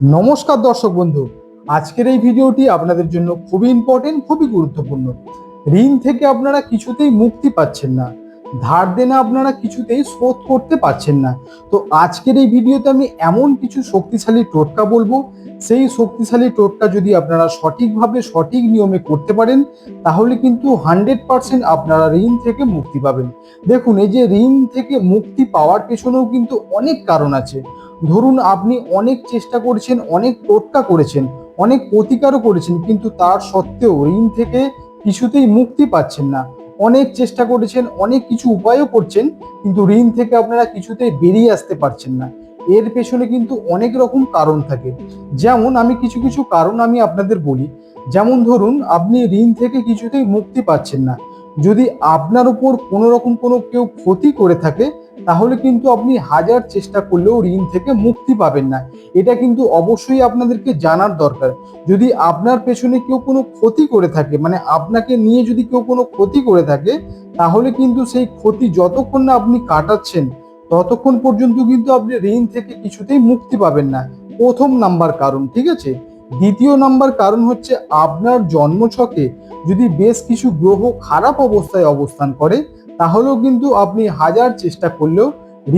নমস্কার দর্শক বন্ধু। আজকের এই ভিডিওটি আপনাদের জন্য খুবই ইম্পর্টেন্ট খুবই গুরুত্বপূর্ণ। ঋণ থেকে আপনারা কিছুতেই মুক্তি পাচ্ছেন না। ধার দেনা আপনারা কিছুতেই শোধ করতে পারছেন না। তো আজকের এই ভিডিওতে আমি এমন কিছু শক্তিশালী টোটকা বলব। সেই শক্তিশালী টোটকা যদি আপনারা সঠিকভাবে, সঠিক নিয়মে করতে পারেন, তাহলে কিন্তু হান্ড্রেড পার্সেন্ট আপনারা ঋণ থেকে মুক্তি পাবেন। দেখুন, এই যে ঋণ থেকে মুক্তি পাওয়ার পেছনেও কিন্তু অনেক কারণ আছে। ধরুন আপনি অনেক চেষ্টা করেছেন, অনেক টোটকা করেছেন, অনেক প্রতিকারও করেছেন, কিন্তু তার সত্ত্বেও ঋণ থেকে কিছুতেই মুক্তি পাচ্ছেন না। অনেক চেষ্টা করেছেন, অনেক কিছু উপায়ও করছেন, কিন্তু ঋণ থেকে আপনারা কিছুতেই বেরিয়ে আসতে পারছেন না। এর পেছনে কিন্তু অনেক রকম কারণ থাকে। যেমন আমি কিছু কিছু কারণ আমি আপনাদের বলি। যেমন ধরুন, আপনি ঋণ থেকে কিছুতেই মুক্তি পাচ্ছেন না। যদি আপনার উপর কোনো রকম কোনো কেউ ক্ষতি করে থাকে তাহলে কিন্তু আপনি হাজার চেষ্টা করলেও ঋণ থেকে মুক্তি পাবেন না। এটা কিন্তু অবশ্যই আপনাদেরকে জানার দরকার। যদি আপনার পেছনে কেউ কোনো ক্ষতি করে থাকে মানে আপনাকে নিয়ে যদি কেউ কোনো ক্ষতি করে থাকে, তাহলে কিন্তু সেই ক্ষতি যতক্ষণ না আপনি কাটাচ্ছেন, ততক্ষণ পর্যন্ত কিন্তু আপনি ঋণ থেকে কিছুতেই মুক্তি পাবেন না। প্রথম নাম্বার কারণ, ঠিক আছে? দ্বিতীয় নাম্বার কারণ হচ্ছে আপনার জন্মছকে যদি বেশ কিছু গ্রহ খারাপ অবস্থায় অবস্থান করে তাহলেও কিন্তু আপনি হাজার চেষ্টা করলেও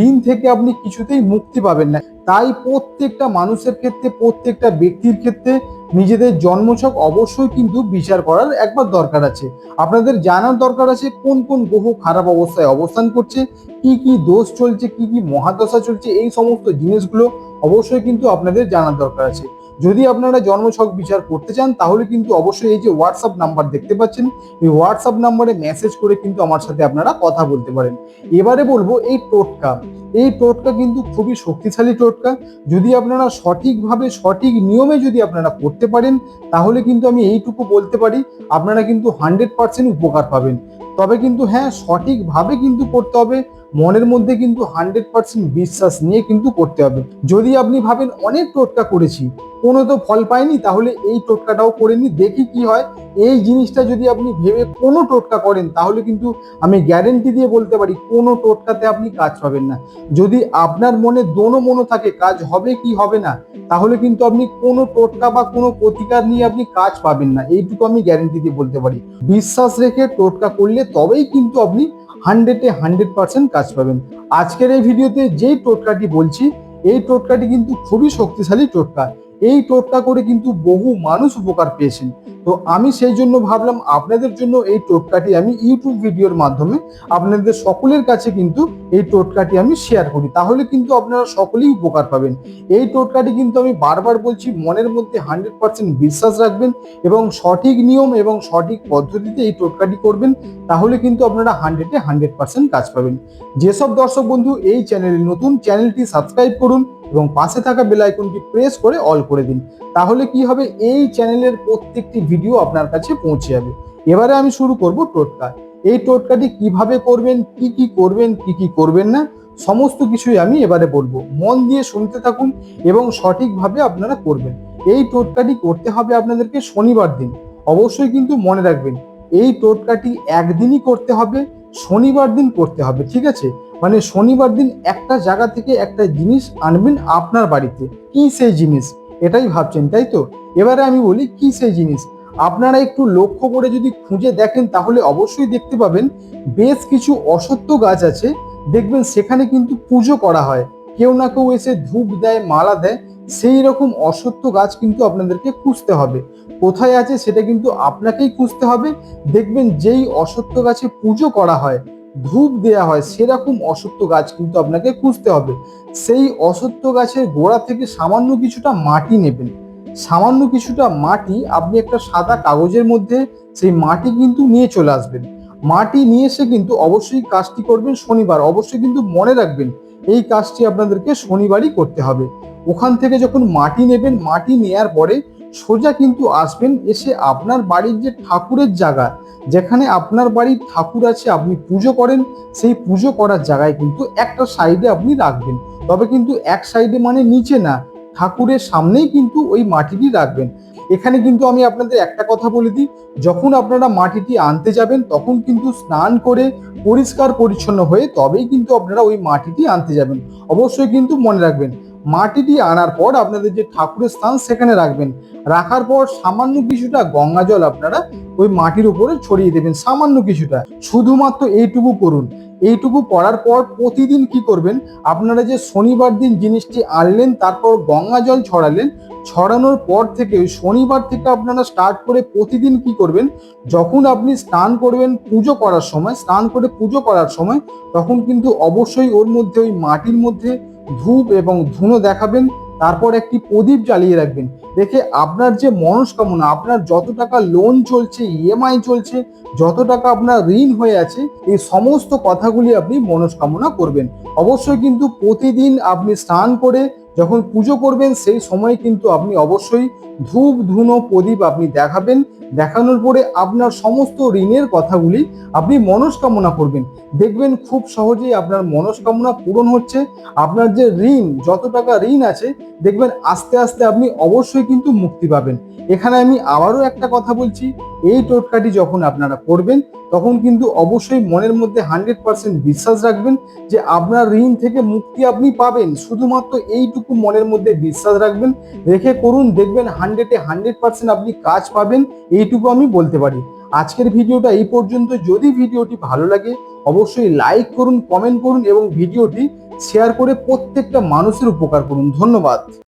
ঋণ থেকে আপনি কিছুতেই মুক্তি পাবেন না। তাই প্রত্যেকটা মানুষের ক্ষেত্রে, প্রত্যেকটা ব্যক্তির ক্ষেত্রে নিজেদের জন্মছক অবশ্যই কিন্তু বিচার করার একবার দরকার আছে। আপনাদের জানার দরকার আছে কোন কোন গ্রহ খারাপ অবস্থায় অবস্থান করছে, কি কি দোষ চলছে, কি কি মহাদশা চলছে, এই সমস্ত জিনিসগুলো অবশ্যই কিন্তু আপনাদের জানার দরকার আছে। যদি আপনারা জন্মছক বিচার করতে চান, তাহলে কিন্তু অবশ্যই এই যে হোয়াটসঅ্যাপ নাম্বার দেখতে পাচ্ছেন। এই হোয়াটসঅ্যাপ নাম্বারে মেসেজ করে কিন্তু আমার সাথে আপনারা কথা বলতে পারেন। এবারে বলব এই টোটকা। এই টোটকা কিন্তু খুবই শক্তিশালী টোটকা। যদি আপনারা সঠিকভাবে, সঠিক নিয়মে যদি আপনারা করতে পারেন, তাহলে কিন্তু আমি এইটুকু বলতে পারি, আপনারা কিন্তু হান্ড্রেড পার্সেন্ট উপকার পাবেন। তবে কিন্তু হ্যাঁ সঠিকভাবে কিন্তু করতে হবে। মনের মধ্যে কিন্তু হান্ড্রেড পার্সেন্ট বিশ্বাস নিয়ে কিন্তু করতে হবে। যদি আপনি ভাবেন অনেক টোটকা করেছি, কোনো তো ফল পায়নি তাহলে এই টোটকাটাও করে নি, দেখি কি হয়। এই জিনিসটা যদি আপনি ভেবে কোনো টোটকা করেন, তাহলে কিন্তু আমি গ্যারেন্টি দিয়ে বলতে পারি, কোনো টোটকাতে আপনি কাজ পাবেন না। যদি আপনার মনে দোনো মনো থাকে, কাজ হবে কি হবে না, তাহলে কিন্তু আপনি কোনো টোটকা বা কোনো প্রতিকার নিয়ে আপনি কাজ পাবেন না। এইটুকু আমি গ্যারেন্টি দিয়ে বলতে পারি। বিশ্বাস রেখে টোটকা করলে তবেই কিন্তু আপনি হান্ড্রেডে হান্ড্রেড পার্সেন্ট কাজ পাবেন। আজকের এই ভিডিওতে যেই টোটকাটি বলছি, এই টোটকাটি কিন্তু খুবই শক্তিশালী টোটকা। এই টোটকা করে কিন্তু বহু মানুষ উপকার পেয়েছেন। তো আমি সেই জন্য ভাবলাম আপনাদের জন্য এই টোটকাটি আমি ইউটিউব ভিডিওর মাধ্যমে আপনাদের সকলের কাছে কিন্তু এই টোটকাটি আমি শেয়ার করি। তাহলে কিন্তু আপনারা সকলেই উপকার পাবেন। এই টোটকাটি কিন্তু আমি বারবার বলছি, মনের মধ্যে হান্ড্রেড পার্সেন্ট বিশ্বাস রাখবেন এবং সঠিক নিয়ম এবং সঠিক পদ্ধতিতে এই টোটকাটি করবেন, তাহলে কিন্তু আপনারা হান্ড্রেডে হান্ড্রেড পার্সেন্ট কাজ পাবেন। যেসব দর্শক বন্ধু এই চ্যানেলে নতুন চ্যানেলটি সাবস্ক্রাইব করুন। এবং পাশে থাকা বেল আইকনটি প্রেস করে অল করে দিন। তাহলে কি হবে? এই চ্যানেলের প্রত্যেকটি ভিডিও আপনার কাছে পৌঁছে যাবে। এবারে আমি শুরু করব টোটকা। এই টোটকাটি কীভাবে করবেন, কি কি করবেন, কি কি করবেন না, সমস্ত কিছুই আমি এবারে বলব। মন দিয়ে শুনতে থাকুন এবং সঠিকভাবে আপনারা করবেন। এই টোটকাটি করতে হবে আপনাদেরকে শনিবার দিন। অবশ্যই কিন্তু মনে রাখবেন, এই টোটকাটি একদিনই করতে হবে, শনিবার দিন করতে হবে, ঠিক আছে? মানে শনিবার দিন একটা জায়গা থেকে একটা জিনিস আনবেন আপনার বাড়িতে। কি সেই জিনিস? এটাই ভাবছেন, তাই তো? এবারে আমি বলি, কি সেই জিনিস? আপনারা একটু লক্ষ্য করে যদি খুঁজে দেখেন, তাহলে অবশ্যই দেখতে পাবেন, বেশ কিছু অসত্য গাছ আছে। দেখবেন সেখানে কিন্তু পুজো করা হয়। কেউ না কেউ এসে ধূপ দেয়, মালা দেয়, সেই রকম অসত্য গাছ কিন্তু আপনাদেরকে খুঁজতে হবে। কোথায় আছে সেটা কিন্তু আপনাকেই খুঁজতে হবে। দেখবেন যেই অসত্য গাছে পুজো করা হয় ধূপ দেয়া হয়, সেরকম অসত্য গাছ কিন্তু আপনাকে খুঁজতে হবে। সেই অসত্য গাছের গোড়া থেকে সামান্য কিছুটা মাটি নেবেন। সামান্য কিছুটা মাটি আপনি একটা সাদা কাগজের মধ্যে সেই মাটি কিন্তু নিয়ে চলে আসবেন। মাটি নিয়ে এসে কিন্তু অবশ্যই কাজটি করবেন শনিবার, অবশ্যই কিন্তু মনে রাখবেন, এই কাজটি আপনাদেরকে শনিবারই করতে হবে। ওখান থেকে যখন মাটি নেবেন, মাটি নেয়ার পরে সোজা কিন্তু আসবেন এসে আপনার বাড়ির যে ঠাকুরের জায়গা, যেখানে আপনার বাড়ির ঠাকুর আছে, আপনি পুজো করেন, সেই পুজো করার জায়গায় কিন্তু একটা সাইডে আপনি রাখবেন। তবে কিন্তু এক সাইডে মানে নিচে না, ঠাকুরের সামনেই কিন্তু ওই মাটিটি রাখবেন। এখানে কিন্তু আমি আপনাদের একটা কথা বলে দিই, যখন আপনারা মাটিটি আনতে যাবেন, তখন কিন্তু স্নান করে পরিষ্কার পরিচ্ছন্ন হয়ে তবেই কিন্তু আপনারা ওই মাটিটি আনতে যাবেন। অবশ্যই কিন্তু মনে রাখবেন মাটিটি আনার পর আপনাদের যে ঠাকুরের স্থান সেখানে রাখবেন। রাখার পর সামান্য কিছুটা গঙ্গা জল আপনারা ওই মাটির উপরে ছড়িয়ে দেবেন, সামান্য কিছুটা। শুধুমাত্র এইটুকু করুন। এইটুকু করার পর প্রতিদিন কি করবেন? আপনারা যে শনিবার দিন জিনিসটি আনলেন, তারপর গঙ্গা জল ছড়ালেন, ছড়ানোর পর থেকে ওই শনিবার থেকে আপনারা স্টার্ট করে প্রতিদিন কি করবেন? যখন আপনি স্নান করবেন পুজো করার সময়, স্নান করে পুজো করার সময়, তখন কিন্তু অবশ্যই ওর মধ্যে ওই মাটির মধ্যে ধূপ এবং ধুনো দেখাবেন, তারপর একটি প্রদীপ জ্বালিয়ে রাখবেন। দেখে আপনার যে মনস্কামনা, আপনার যত টাকা লোন চলছে ইএমআই চলছে, যত টাকা আপনার ঋণ হয়ে আছে, এই সমস্ত কথাগুলি আপনি মনস্কামনা করবেন। অবশ্যই কিন্তু প্রতিদিন আপনি স্নান করে যখন পুজো করবেন, সেই সময় কিন্তু আপনি অবশ্যই ধূপ, ধুনো, প্রদীপ আপনি দেখাবেন। দেখানোর পরে আপনার সমস্ত ঋণের কথাগুলি আপনি মনস্কামনা করবেন। দেখবেন খুব সহজেই আপনার মনস্কামনা পূরণ হচ্ছে। আপনার যে ঋণ, যত টাকা ঋণ আছে, দেখবেন আস্তে আস্তে আপনি অবশ্যই কিন্তু মুক্তি পাবেন। এখানে আমি আবারও একটা কথা বলছি, এই টোটকাটি যখন আপনারা করবেন, তখন কিন্তু অবশ্যই মনের মধ্যে হান্ড্রেড পার্সেন্ট বিশ্বাস রাখবেন যে আপনার ঋণ থেকে মুক্তি আপনি পাবেন। শুধুমাত্র এইটুকু মনের মধ্যে বিশ্বাস রাখবেন। রেখে করুন, দেখবেন হান্ড্রেডে হান্ড্রেড পার্সেন্ট আপনি কাজ পাবেন। এইটুকু আমি বলতে পারি। আজকের ভিডিওটা এই পর্যন্ত। যদি ভিডিওটি ভালো লাগে, অবশ্যই লাইক করুন কমেন্ট করুন এবং ভিডিওটি শেয়ার করে প্রত্যেকটা মানুষের উপকার করুন। ধন্যবাদ।